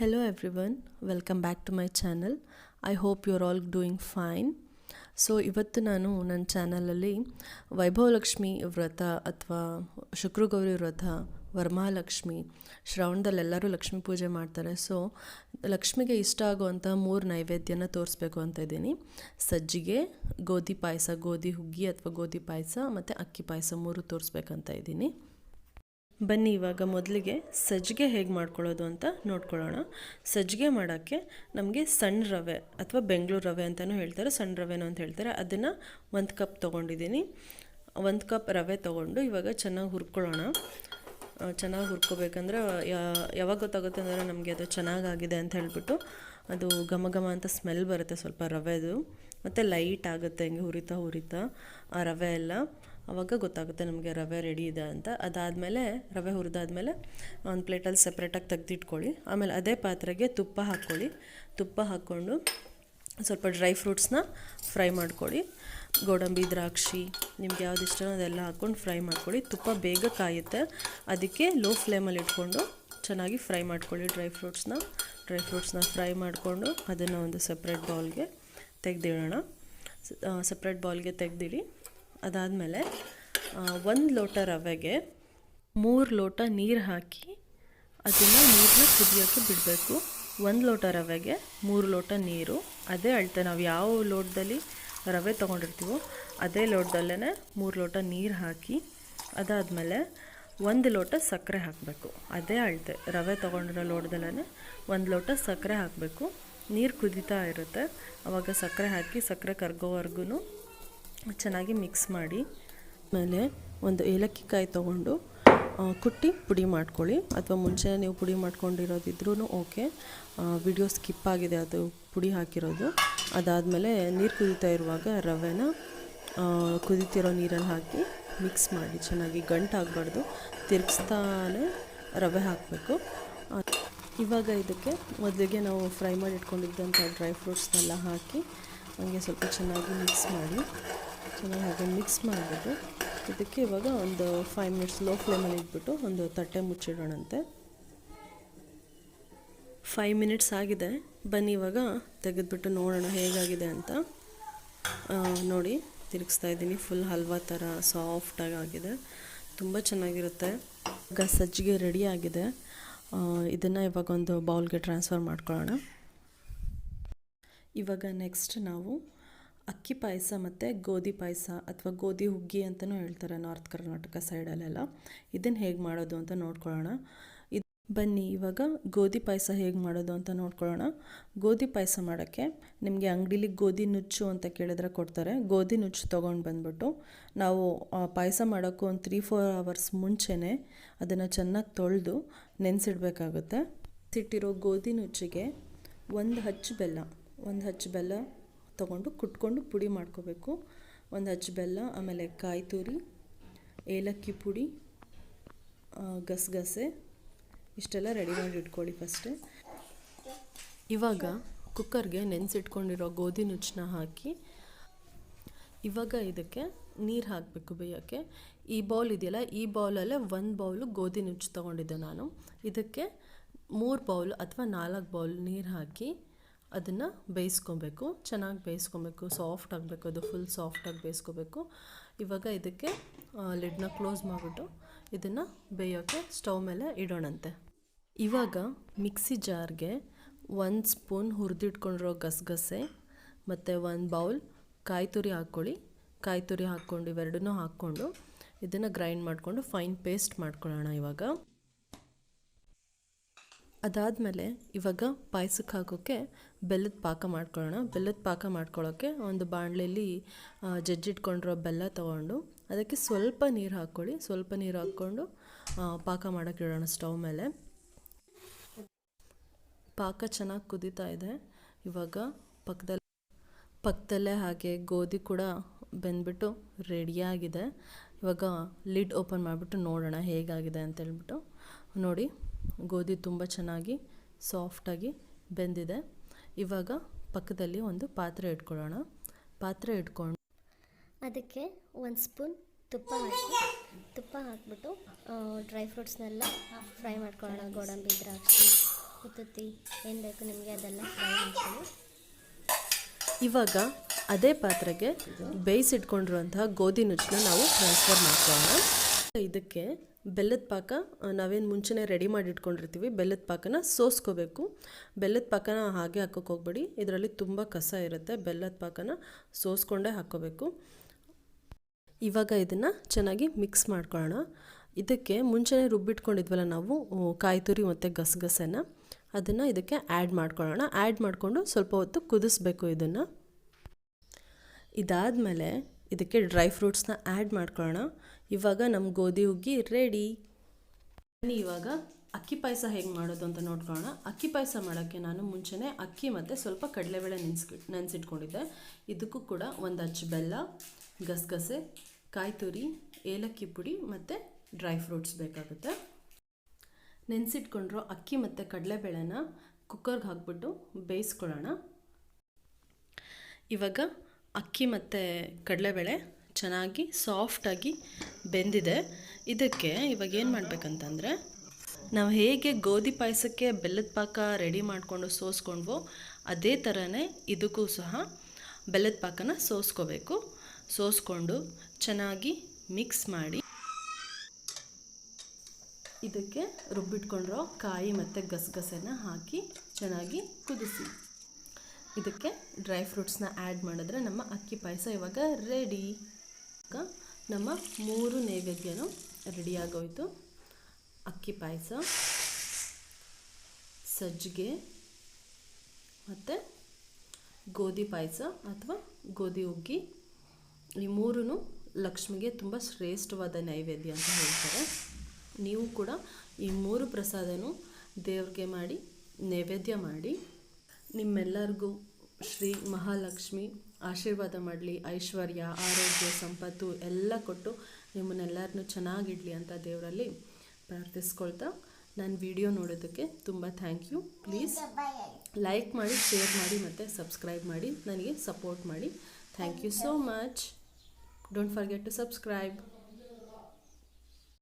Hello everyone, welcome back to my channel. I hope you're all doing fine. So ಇವತ್ತು ನಾನು ನನ್ನ ಚಾನಲಲ್ಲಿ ವೈಭವಲಕ್ಷ್ಮಿ ವ್ರತ ಅಥವಾ ಶುಕ್ರಗೌರಿ ವ್ರತ ವರಮಹಾಲಕ್ಷ್ಮಿ ಶ್ರಾವಣದಲ್ಲೆಲ್ಲರೂ ಲಕ್ಷ್ಮಿ ಪೂಜೆ ಮಾಡ್ತಾರೆ ಸೊ ಲಕ್ಷ್ಮಿಗೆ ಇಷ್ಟ ಆಗುವಂಥ ಮೂರು ನೈವೇದ್ಯನ ತೋರಿಸ್ಬೇಕು ಅಂತ ಇದ್ದೀನಿ ಸಜ್ಜಿಗೆ ಗೋಧಿ ಪಾಯಸ ಗೋಧಿ ಹುಗ್ಗಿ ಅಥವಾ ಗೋಧಿ ಪಾಯಸ ಮತ್ತು ಅಕ್ಕಿ ಪಾಯಸ ಮೂರು ತೋರಿಸ್ಬೇಕಂತ ಇದ್ದೀನಿ ಬನ್ನಿ ಇವಾಗ ಮೊದಲಿಗೆ ಸಜ್ಜಿಗೆ ಹೇಗೆ ಮಾಡ್ಕೊಳ್ಳೋದು ಅಂತ ನೋಡ್ಕೊಳ್ಳೋಣ. ಸಜ್ಜಿಗೆ ಮಾಡೋಕ್ಕೆ ನಮಗೆ ಸಣ್ಣ ರವೆ ಅಥವಾ ಬೆಂಗಳೂರು ರವೆ ಅಂತಲೂ ಹೇಳ್ತಾರೆ, ಸಣ್ಣ ರವೆನೂ ಅಂತ ಹೇಳ್ತಾರೆ. ಅದನ್ನು ಒಂದು ಕಪ್ ತೊಗೊಂಡಿದ್ದೀನಿ. ಒಂದು ಕಪ್ ರವೆ ತೊಗೊಂಡು ಇವಾಗ ಚೆನ್ನಾಗಿ ಹುರ್ಕೊಳ್ಳೋಣ. ಚೆನ್ನಾಗಿ ಹುರ್ಕೋಬೇಕಂದ್ರೆ ಯಾವಾಗ ಗೊತ್ತಾಗುತ್ತೆ ಅಂದರೆ ನಮಗೆ ಅದು ಚೆನ್ನಾಗಾಗಿದೆ ಅಂತ ಹೇಳ್ಬಿಟ್ಟು ಅದು ಘಮ ಘಮ ಅಂತ ಸ್ಮೆಲ್ ಬರುತ್ತೆ ಸ್ವಲ್ಪ ರವೆದು. ಮತ್ತು ಲೈಟ್ ಆಗುತ್ತೆ, ಹಿಂಗೆ ಹುರಿತಾ ಹುರಿತಾ ಆ ರವೆ ಎಲ್ಲ. ಆವಾಗ ಗೊತ್ತಾಗುತ್ತೆ ನಮಗೆ ರವೆ ರೆಡಿ ಇದೆ ಅಂತ. ಅದಾದಮೇಲೆ, ರವೆ ಹುರಿದಾದ್ಮೇಲೆ ಒಂದು ಪ್ಲೇಟಲ್ಲಿ ಸಪ್ರೇಟಾಗಿ ತೆಗೆದಿಟ್ಕೊಳ್ಳಿ. ಆಮೇಲೆ ಅದೇ ಪಾತ್ರೆಗೆ ತುಪ್ಪ ಹಾಕ್ಕೊಳ್ಳಿ. ತುಪ್ಪ ಹಾಕ್ಕೊಂಡು ಸ್ವಲ್ಪ ಡ್ರೈ ಫ್ರೂಟ್ಸ್ನ ಫ್ರೈ ಮಾಡ್ಕೊಳ್ಳಿ. ಗೋಡಂಬಿ, ದ್ರಾಕ್ಷಿ, ನಿಮ್ಗೆ ಯಾವ್ದು ಇಷ್ಟನೋ ಅದೆಲ್ಲ ಹಾಕ್ಕೊಂಡು ಫ್ರೈ ಮಾಡ್ಕೊಳ್ಳಿ. ತುಪ್ಪ ಬೇಗ ಕಾಯುತ್ತೆ. ಅದಕ್ಕೆ ಲೋ ಫ್ಲೇಮಲ್ಲಿ ಇಟ್ಕೊಂಡು ಚೆನ್ನಾಗಿ ಫ್ರೈ ಮಾಡ್ಕೊಳ್ಳಿ ಡ್ರೈ ಫ್ರೂಟ್ಸ್ನ ಡ್ರೈ ಫ್ರೂಟ್ಸ್ನ ಫ್ರೈ ಮಾಡಿಕೊಂಡು ಅದನ್ನು ಒಂದು ಸಪ್ರೇಟ್ ಬೌಲ್ಗೆ ತೆಗೆದಿಡೋಣ. ಸಪ್ರೇಟ್ ಬೌಲ್ಗೆ ತೆಗೆದಿಡಿ. ಅದಾದಮೇಲೆ ಒಂದು ಲೋಟ ರವೆಗೆ ಮೂರು ಲೋಟ ನೀರು ಹಾಕಿ ಅದನ್ನು ನೀರನ್ನ ಕುದಿಯೋಕ್ಕೆ ಬಿಡಬೇಕು. ಒಂದು ಲೋಟ ರವೆಗೆ ಮೂರು ಲೋಟ ನೀರು. ಅದೇ ಅಳ್ತೆ ನಾವು ಯಾವ ಲೋಟದಲ್ಲಿ ರವೆ ತೊಗೊಂಡಿರ್ತೀವೋ ಅದೇ ಲೋಟದಲ್ಲೇ ಮೂರು ಲೋಟ ನೀರು ಹಾಕಿ ಅದಾದಮೇಲೆ ಒಂದು ಲೋಟ ಸಕ್ಕರೆ ಹಾಕಬೇಕು. ಅದೇ ಅಳತೆ, ರವೆ ತೊಗೊಂಡಿರೋ ಲೋಟದಲ್ಲೇ ಒಂದು ಲೋಟ ಸಕ್ಕರೆ ಹಾಕಬೇಕು. ನೀರು ಕುದೀತಾ ಇರುತ್ತೆ. ಆವಾಗ ಸಕ್ಕರೆ ಹಾಕಿ ಸಕ್ಕರೆ ಕರ್ಗೋವರೆಗೂ ಚೆನ್ನಾಗಿ ಮಿಕ್ಸ್ ಮಾಡಿ ಆಮೇಲೆ ಒಂದು ಏಲಕ್ಕಿ ಕಾಯಿ ತೊಗೊಂಡು ಕುಟ್ಟಿ ಪುಡಿ ಮಾಡ್ಕೊಳ್ಳಿ. ಅಥವಾ ಮುಂಚೆ ನೀವು ಪುಡಿ ಮಾಡ್ಕೊಂಡಿರೋದಿದ್ರೂ ಓಕೆ. ವಿಡಿಯೋ ಸ್ಕಿಪ್ ಆಗಿದೆ, ಅದು ಪುಡಿ ಹಾಕಿರೋದು. ಅದಾದಮೇಲೆ ನೀರು ಕುದೀತಾ ಇರುವಾಗ ರವೆನ ಕುದೀತಿರೋ ನೀರಲ್ಲಿ ಹಾಕಿ ಮಿಕ್ಸ್ ಮಾಡಿ, ಚೆನ್ನಾಗಿ ಗಂಟಾಗಬಾರ್ದು ತಿರುಗಿಸ್ತಾನೆ ರವೆ ಹಾಕಬೇಕು. ಇವಾಗ ಇದಕ್ಕೆ ಮೊದಲಿಗೆ ನಾವು ಫ್ರೈ ಮಾಡಿ ಇಟ್ಕೊಂಡಿದ್ದಂಥ ಡ್ರೈ ಫ್ರೂಟ್ಸ್ನೆಲ್ಲ ಹಾಕಿ, ಹಂಗೆ ಸ್ವಲ್ಪ ಚೆನ್ನಾಗಿ ಮಿಕ್ಸ್ ಮಾಡಿ ಚೆನ್ನಾಗಿ ಹಾಗೆ ಮಿಕ್ಸ್ ಮಾಡಿಬಿಟ್ಟು ಇದಕ್ಕೆ ಇವಾಗ ಒಂದು ಫೈವ್ ಮಿನಿಟ್ಸ್ ಲೋ ಫ್ಲೇಮಲ್ಲಿ ಇಟ್ಬಿಟ್ಟು ಒಂದು ತಟ್ಟೆ ಮುಚ್ಚಿಡೋಣಂತೆ. ಫೈವ್ ಮಿನಿಟ್ಸ್ ಆಗಿದೆ. ಬನ್ನಿ ಇವಾಗ ತೆಗೆದುಬಿಟ್ಟು ನೋಡೋಣ ಹೇಗಾಗಿದೆ ಅಂತ. ನೋಡಿ, ತಿರುಗಿಸ್ತಾ ಇದ್ದೀನಿ. ಫುಲ್ ಹಲ್ವಾ ಥರ ಸಾಫ್ಟಾಗಿ ಆಗಿದೆ. ತುಂಬ ಚೆನ್ನಾಗಿರುತ್ತೆ. ಈಗ ಸಜ್ಜಿಗೆ ರೆಡಿ ಆಗಿದೆ. ಇದನ್ನು ಇವಾಗ ಒಂದು ಬೌಲ್ಗೆ ಟ್ರಾನ್ಸ್ಫರ್ ಮಾಡ್ಕೊಳ್ಳೋಣ. ಇವಾಗ ನೆಕ್ಸ್ಟ್ ನಾವು ಅಕ್ಕಿ ಪಾಯಸ ಮತ್ತು ಗೋಧಿ ಪಾಯಸ ಅಥವಾ ಗೋಧಿ ಹುಗ್ಗಿ ಅಂತಲೂ ಹೇಳ್ತಾರೆ ನಾರ್ತ್ ಕರ್ನಾಟಕ ಸೈಡಲ್ಲೆಲ್ಲ. ಇದನ್ನು ಹೇಗೆ ಮಾಡೋದು ಅಂತ ನೋಡ್ಕೊಳ್ಳೋಣ. ಇದು ಬನ್ನಿ, ಇವಾಗ ಗೋಧಿ ಪಾಯಸ ಹೇಗೆ ಮಾಡೋದು ಅಂತ ನೋಡ್ಕೊಳ್ಳೋಣ. ಗೋಧಿ ಪಾಯಸ ಮಾಡೋಕ್ಕೆ ನಿಮಗೆ ಅಂಗಡೀಲಿ ಗೋಧಿ ನುಚ್ಚು ಅಂತ ಕೇಳಿದ್ರೆ ಕೊಡ್ತಾರೆ. ಗೋಧಿ ನುಚ್ಚು ತೊಗೊಂಡು ಬಂದ್ಬಿಟ್ಟು ನಾವು ಪಾಯಸ ಮಾಡೋಕ್ಕೂ ಒಂದು ತ್ರೀ ಫೋರ್ ಅವರ್ಸ್ ಮುಂಚೆನೇ ಅದನ್ನು ಚೆನ್ನಾಗಿ ತೊಳೆದು ನೆನೆಸಿಡ್ಬೇಕಾಗುತ್ತೆ. ಸಿಟ್ಟಿರೋ ಗೋಧಿ ನುಚ್ಚಿಗೆ ಒಂದು ಹಚ್ಚು ಬೆಲ್ಲ, ಒಂದು ಹಚ್ಚು ಬೆಲ್ಲ ತೊಗೊಂಡು ಕುಟ್ಕೊಂಡು ಪುಡಿ ಮಾಡ್ಕೋಬೇಕು. ಒಂದು ಅಚ್ಚು ಬೆಲ್ಲ, ಆಮೇಲೆ ಕಾಯಿ ತುರಿ, ಏಲಕ್ಕಿ ಪುಡಿ ಗಸಗಸೆ, ಇಷ್ಟೆಲ್ಲ ರೆಡಿ ಮಾಡಿ ಇಟ್ಕೊಳ್ಳಿ ಫಸ್ಟೇ ಇವಾಗ ಕುಕ್ಕರ್ಗೆ ನೆನೆಸಿಟ್ಕೊಂಡಿರೋ ಗೋಧಿ ನುಚ್ಚನ್ನ ಹಾಕಿ, ಇವಾಗ ಇದಕ್ಕೆ ನೀರು ಹಾಕಬೇಕು ಬೇಯೋಕ್ಕೆ. ಈ ಬೌಲ್ ಇದೆಯಲ್ಲ, ಈ ಬೌಲಲ್ಲೇ ಒಂದು ಬೌಲು ಗೋಧಿ ನುಚ್ಚು ತೊಗೊಂಡಿದ್ದೆ ನಾನು. ಇದಕ್ಕೆ ಮೂರು ಬೌಲ್ ಅಥವಾ ನಾಲ್ಕು ಬೌಲ್ ನೀರು ಹಾಕಿ ಅದನ್ನು ಬೇಯಿಸ್ಕೊಬೇಕು. ಚೆನ್ನಾಗಿ ಬೇಯಿಸ್ಕೊಬೇಕು. ಸಾಫ್ಟ್ ಆಗಬೇಕು. ಅದು ಫುಲ್ ಸಾಫ್ಟಾಗಿ ಬೇಯಿಸ್ಕೋಬೇಕು. ಇವಾಗ ಇದಕ್ಕೆ ಲಿಡ್ನ ಕ್ಲೋಸ್ ಮಾಡಿಬಿಟ್ಟು ಇದನ್ನು ಬೇಯೋಕ್ಕೆ ಸ್ಟವ್ ಮೇಲೆ ಇಡೋಣಂತೆ. ಇವಾಗ ಮಿಕ್ಸಿ ಜಾರ್ಗೆ ಒಂದು ಸ್ಪೂನ್ ಹುರಿದಿಟ್ಕೊಂಡಿರೋ ಗಸಗಸೆ ಮತ್ತು ಒಂದು ಬೌಲ್ ಕಾಯಿ ತುರಿ ಹಾಕ್ಕೊಳ್ಳಿ. ಕಾಯಿ ತುರಿ ಹಾಕ್ಕೊಂಡು ಇವೆರಡನ್ನೂ ಹಾಕ್ಕೊಂಡು ಇದನ್ನು ಗ್ರೈಂಡ್ ಮಾಡಿಕೊಂಡು ಫೈನ್ ಪೇಸ್ಟ್ ಮಾಡ್ಕೊಳ್ಳೋಣ ಇವಾಗ. ಅದಾದಮೇಲೆ ಇವಾಗ ಪಾಯಸಕ್ಕೆ ಹಾಕೋಕ್ಕೆ ಬೆಲ್ಲದ ಪಾಕ ಮಾಡ್ಕೊಳ್ಳೋಣ. ಬೆಲ್ಲದ ಪಾಕ ಮಾಡ್ಕೊಳ್ಳೋಕ್ಕೆ ಒಂದು ಬಾಣಲೆಯಲ್ಲಿ ಜಜ್ಜಿಟ್ಕೊಂಡಿರೋ ಬೆಲ್ಲ ತೊಗೊಂಡು ಅದಕ್ಕೆ ಸ್ವಲ್ಪ ನೀರು ಹಾಕ್ಕೊಳ್ಳಿ. ಸ್ವಲ್ಪ ನೀರು ಹಾಕ್ಕೊಂಡು ಪಾಕ ಮಾಡೋಕ್ಕೆ ಇಡೋಣ ಸ್ಟವ್ ಮೇಲೆ. ಪಾಕ ಚೆನ್ನಾಗಿ ಕುದೀತಾ ಇದೆ. ಇವಾಗ ಪಕ್ಕದಲ್ಲಿ ಪಕ್ಕದಲ್ಲೇ ಹಾಗೆ ಗೋಧಿ ಕೂಡ ಬೆಂದ್ಬಿಟ್ಟು ರೆಡಿಯಾಗಿದೆ. ಇವಾಗ ಲಿಡ್ ಓಪನ್ ಮಾಡಿಬಿಟ್ಟು ನೋಡೋಣ ಹೇಗಾಗಿದೆ ಅಂತೇಳ್ಬಿಟ್ಟು ನೋಡಿ. ಗೋಧಿ ತುಂಬ ಚೆನ್ನಾಗಿ ಸಾಫ್ಟಾಗಿ ಬೆಂದಿದೆ. ಇವಾಗ ಪಕ್ಕದಲ್ಲಿ ಒಂದು ಪಾತ್ರೆ ಇಟ್ಕೊಳ್ಳೋಣ. ಪಾತ್ರೆ ಇಟ್ಕೊಂಡು ಅದಕ್ಕೆ ಒಂದು ಸ್ಪೂನ್ ತುಪ್ಪ ಹಾಕಿ ತುಪ್ಪ ಹಾಕ್ಬಿಟ್ಟು ಡ್ರೈ ಫ್ರೂಟ್ಸ್ನೆಲ್ಲ ಫ್ರೈ ಮಾಡ್ಕೊಳ್ಳೋಣ. ಗೋಡಂಬಿ ದ್ರಾಕ್ಷಿ ಉತ್ತುತ್ತಿ ಏನು ಬೇಕು ನಿಮಗೆ ಅದೆಲ್ಲ ಫ್ರೈ ಮಾಡ್ಕೊಳ್ಳಿ. ಇವಾಗ ಅದೇ ಪಾತ್ರೆಗೆ ಬೇಯಿಸಿಟ್ಕೊಂಡಿರುವಂತಹ ಗೋಧಿ ನುಚ್ಚನ್ನ ನಾವು ಟ್ರಾನ್ಸ್ಫರ್ ಮಾಡ್ಕೊಳ್ಳೋಣ. ಇದಕ್ಕೆ ಬೆಲ್ಲದ ಪಾಕ ನಾವೇನು ಮುಂಚೆನೇ ರೆಡಿ ಮಾಡಿ ಇಟ್ಕೊಂಡಿರ್ತೀವಿ ಬೆಲ್ಲದ ಪಾಕನ ಸೋಸ್ಕೋಬೇಕು. ಬೆಲ್ಲದ ಪಾಕನ ಹಾಗೆ ಹಾಕೋಕೆ ಹೋಗ್ಬೇಡಿ. ಇದರಲ್ಲಿ ತುಂಬ ಕಸ ಇರುತ್ತೆ. ಬೆಲ್ಲದ ಪಾಕನ ಸೋಸ್ಕೊಂಡೇ ಹಾಕೋಬೇಕು. ಇವಾಗ ಇದನ್ನು ಚೆನ್ನಾಗಿ ಮಿಕ್ಸ್ ಮಾಡ್ಕೊಳ್ಳೋಣ. ಇದಕ್ಕೆ ಮುಂಚೆನೇ ರುಬ್ಬಿಟ್ಕೊಂಡಿದ್ವಲ್ಲ ನಾವು ಕಾಯಿ ತುರಿ ಮತ್ತು ಗಸಗಸೆನ, ಅದನ್ನು ಇದಕ್ಕೆ ಆ್ಯಡ್ ಮಾಡ್ಕೊಳ್ಳೋಣ. ಆ್ಯಡ್ ಮಾಡಿಕೊಂಡು ಸ್ವಲ್ಪ ಹೊತ್ತು ಕುದಿಸ್ಬೇಕು ಇದನ್ನು. ಇದಾದಮೇಲೆ ಇದಕ್ಕೆ ಡ್ರೈ ಫ್ರೂಟ್ಸ್ನ ಆ್ಯಡ್ ಮಾಡ್ಕೊಳ್ಳೋಣ ಇವಾಗ ನಮ್ಮ ಗೋಧಿ ಹುಗ್ಗಿ ರೆಡಿ ಇವಾಗ ಅಕ್ಕಿ ಪಾಯಸ ಹೇಗೆ ಮಾಡೋದು ಅಂತ ನೋಡ್ಕೊಳ್ಳೋಣ ಅಕ್ಕಿ ಪಾಯಸ ಮಾಡೋಕ್ಕೆ ನಾನು ಮುಂಚೆನೆ ಅಕ್ಕಿ ಮತ್ತು ಸ್ವಲ್ಪ ಕಡಲೆಬೇಳೆ ನೆನೆಸ್ಕಿ, ನೆನೆಸಿಟ್ಕೊಂಡಿದ್ದೆ. ಇದಕ್ಕೂ ಕೂಡ ಒಂದು ಅಚ್ಚು ಬೆಲ್ಲ, ಗಸಗಸೆ ಕಾಯಿ ತುರಿ ಏಲಕ್ಕಿ ಪುಡಿ ಮತ್ತು ಡ್ರೈ ಫ್ರೂಟ್ಸ್ ಬೇಕಾಗುತ್ತೆ. ನೆನೆಸಿಟ್ಕೊಂಡಿರೋ ಅಕ್ಕಿ ಮತ್ತು ಕಡಲೆಬೇಳೆನ ಕುಕ್ಕರ್ಗೆ ಹಾಕ್ಬಿಟ್ಟು ಬೇಯಿಸ್ಕೊಳ್ಳೋಣ. ಇವಾಗ ಅಕ್ಕಿ ಮತ್ತು ಕಡಲೆಬೇಳೆ ಚೆನ್ನಾಗಿ ಸಾಫ್ಟಾಗಿ ಬೆಂದಿದೆ. ಇದಕ್ಕೆ ಇವಾಗ ಏನು ಮಾಡಬೇಕಂತಂದರೆ, ನಾವು ಹೇಗೆ ಗೋಧಿ ಪಾಯಸಕ್ಕೆ ಬೆಲ್ಲದ ಪಾಕ ರೆಡಿ ಮಾಡಿಕೊಂಡು ಸೋಸ್ಕೊಂಡ್ವೋ ಅದೇ ಥರನೇ ಇದಕ್ಕೂ ಸಹ ಬೆಲ್ಲದ ಪಾಕನ ಸೋಸ್ಕೋಬೇಕು. ಸೋಸ್ಕೊಂಡು ಚೆನ್ನಾಗಿ ಮಿಕ್ಸ್ ಮಾಡಿ ಇದಕ್ಕೆ ರುಬ್ಬಿಟ್ಕೊಂಡಿರೋ ಕಾಯಿ ಮತ್ತು ಗಸಗಸೆನ ಹಾಕಿ ಚೆನ್ನಾಗಿ ಕುದಿಸಿ. ಇದಕ್ಕೆ ಡ್ರೈ ಫ್ರೂಟ್ಸ್ನ ಆ್ಯಡ್ ಮಾಡಿದ್ರೆ ನಮ್ಮ ಅಕ್ಕಿ ಪಾಯಸ ಇವಾಗ ರೆಡಿ ನಮ್ಮ ಮೂರು ನೈವೇದ್ಯನೂ ರೆಡಿಯಾಗೋಯಿತು ಅಕ್ಕಿ ಪಾಯಸ, ಸಜ್ಜಿಗೆ ಮತ್ತು ಗೋಧಿ ಪಾಯಸ ಅಥವಾ ಗೋಧಿ ಹುಗ್ಗಿ ಈ ಮೂರೂ ಲಕ್ಷ್ಮಿಗೆ ತುಂಬ ಶ್ರೇಷ್ಠವಾದ ನೈವೇದ್ಯ ಅಂತ ಹೇಳ್ತಾರೆ. ನೀವು ಕೂಡ ಈ ಮೂರು ಪ್ರಸಾದನೂ ದೇವ್ರಿಗೆ ಮಾಡಿ, ನೈವೇದ್ಯ ಮಾಡಿ. ನಿಮ್ಮೆಲ್ಲರಿಗೂ ಶ್ರೀ ಮಹಾಲಕ್ಷ್ಮಿ ಆಶೀರ್ವಾದ ಮಾಡಲಿ, ಐಶ್ವರ್ಯ, ಆರೋಗ್ಯ, ಸಂಪತ್ತು ಎಲ್ಲ ಕೊಟ್ಟು ನಿಮ್ಮನ್ನೆಲ್ಲರನ್ನೂ ಚೆನ್ನಾಗಿಡಲಿ ಅಂತ ದೇವರಲ್ಲಿ ಪ್ರಾರ್ಥಿಸ್ಕೊಳ್ತಾ ನನ್ನ ವಿಡಿಯೋ ನೋಡೋದಕ್ಕೆ ತುಂಬ ಥ್ಯಾಂಕ್ ಯು ಪ್ಲೀಸ್ ಲೈಕ್ ಮಾಡಿ ಶೇರ್ ಮಾಡಿ ಮತ್ತು ಸಬ್ಸ್ಕ್ರೈಬ್ ಮಾಡಿ, ನನಗೆ ಸಪೋರ್ಟ್ ಮಾಡಿ. Thank you so much don't forget to subscribe